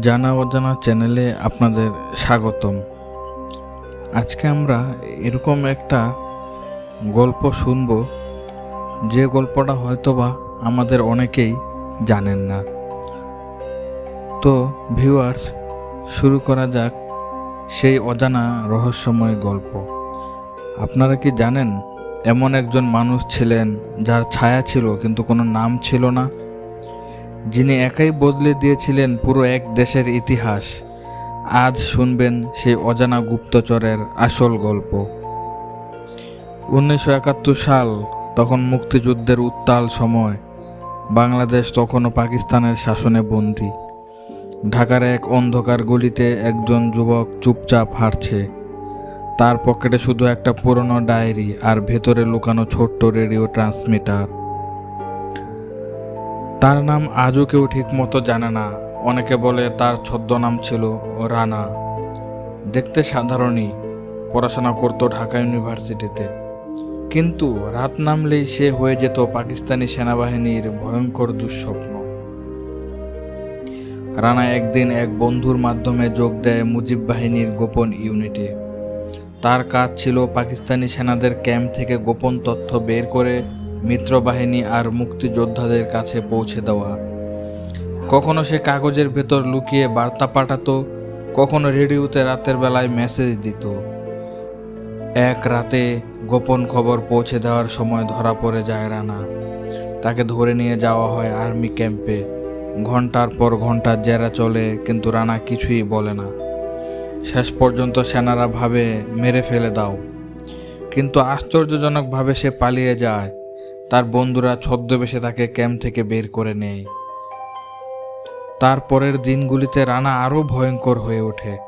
জানা অজানা চ্যানেলে আপনাদের স্বাগতম। আজকে আমরা এরকম একটা গল্প শুনব, যে গল্পটা হয়তোবা আমাদের অনেকেই জানেন না। তো ভিউয়ার্স শুরু করা যাক সেই অজানা রহস্যময় গল্প। আপনারা কি জানেন, এমন একজন মানুষ ছিলেন যার ছায়া ছিল কিন্তু কোনো নাম ছিল না যিনি একাই বদলে দিয়েছিলেন পুরো এক দেশের ইতিহাস, আজ শুনবেন সেই অজানা গুপ্তচরের আসল গল্প। উনিশশো একাত্তর সাল, তখন মুক্তিযুদ্ধের উত্তাল সময়, বাংলাদেশ তখনও পাকিস্তানের শাসনে বন্দী। ঢাকার এক অন্ধকার গলিতে একজন যুবক চুপচাপ হাঁটছে। তার পকেটে শুধু একটা পুরনো ডায়েরি আর ভেতরে লুকানো ছোট্ট রেডিও ট্রান্সমিটার। তার নাম আজও কেউ ঠিক মতো জানে না। অনেকে বলে তার ছদ্মনাম ছিল রানা। দেখতে সাধারণই, পড়াশোনা করতো ঢাকা ইউনিভার্সিটিতে। কিন্তু রাত নামলেই সে হয়ে যেত পাকিস্তানি সেনাবাহিনীর ভয়ঙ্কর দুঃস্বপ্ন। রানা একদিন এক বন্ধুর মাধ্যমে যোগ দেয় মুজিব বাহিনীর গোপন ইউনিটে। তার কাজ ছিল পাকিস্তানি সেনাদের ক্যাম্প থেকে গোপন তথ্য বের করে মিত্রবাহিনী আর মুক্তিযোদ্ধাদের কাছে পৌঁছে দেওয়া। কখনো সে কাগজের ভেতর লুকিয়ে বার্তা পাঠাতো, কখনো রেডিওতে রাতের বেলায় মেসেজ দিত। এক রাতে গোপন খবর পৌঁছে দেওয়ার সময় ধরা পড়ে যায় রানা। তাকে ধরে নিয়ে যাওয়া হয় আর্মি ক্যাম্পে। ঘণ্টার পর ঘণ্টা জেরা চলে, কিন্তু রানা কিছুই বলে না। শেষ পর্যন্ত সেনারা ভাবে, মেরে ফেলে দাও। কিন্তু আশ্চর্যজনকভাবে সে পালিয়ে যায়। তার বন্ধুরা ছদ্মবেশে তাকে ক্যাম্প থেকে বের করে নেয়। তার পরের দিনগুলিতে রানা আরও ভয়ঙ্কর হয়ে ওঠে।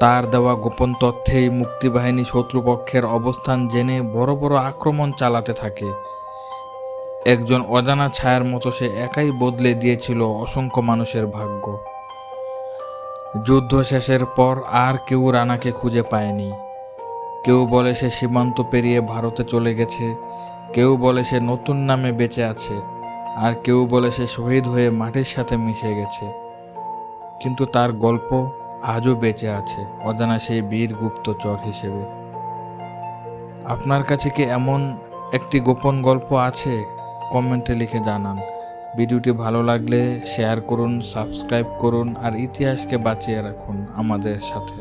তার দেওয়া গোপন তথ্যেই মুক্তিবাহিনী শত্রুপক্ষের অবস্থান জেনে বড় বড় আক্রমণ চালাতে থাকে। একজন অজানা ছায়ার মতো সে একাই বদলে দিয়েছিল অসংখ্য মানুষের ভাগ্য। যুদ্ধ শেষের পর আর কেউ রানাকে খুঁজে পায়নি। কেউ বলে সে সীমান্ত পেরিয়ে ভারতে চলে গেছে। কেউ বলে সে নতুন নামে বেঁচে আছে, আর কেউ বলে সে শহীদ হয়ে মাটির সাথে মিশে গেছে। কিন্তু তার গল্প আজও বেঁচে আছে, অজানা সেই বীর গুপ্তচর হিসেবে। আপনার কাছে কি এমন একটি গোপন গল্প আছে? কমেন্টে লিখে জানান। ভিডিওটি ভালো লাগলে শেয়ার করুন, সাবস্ক্রাইব করুন, আর ইতিহাসকে বাঁচিয়ে রাখুন আমাদের সাথে।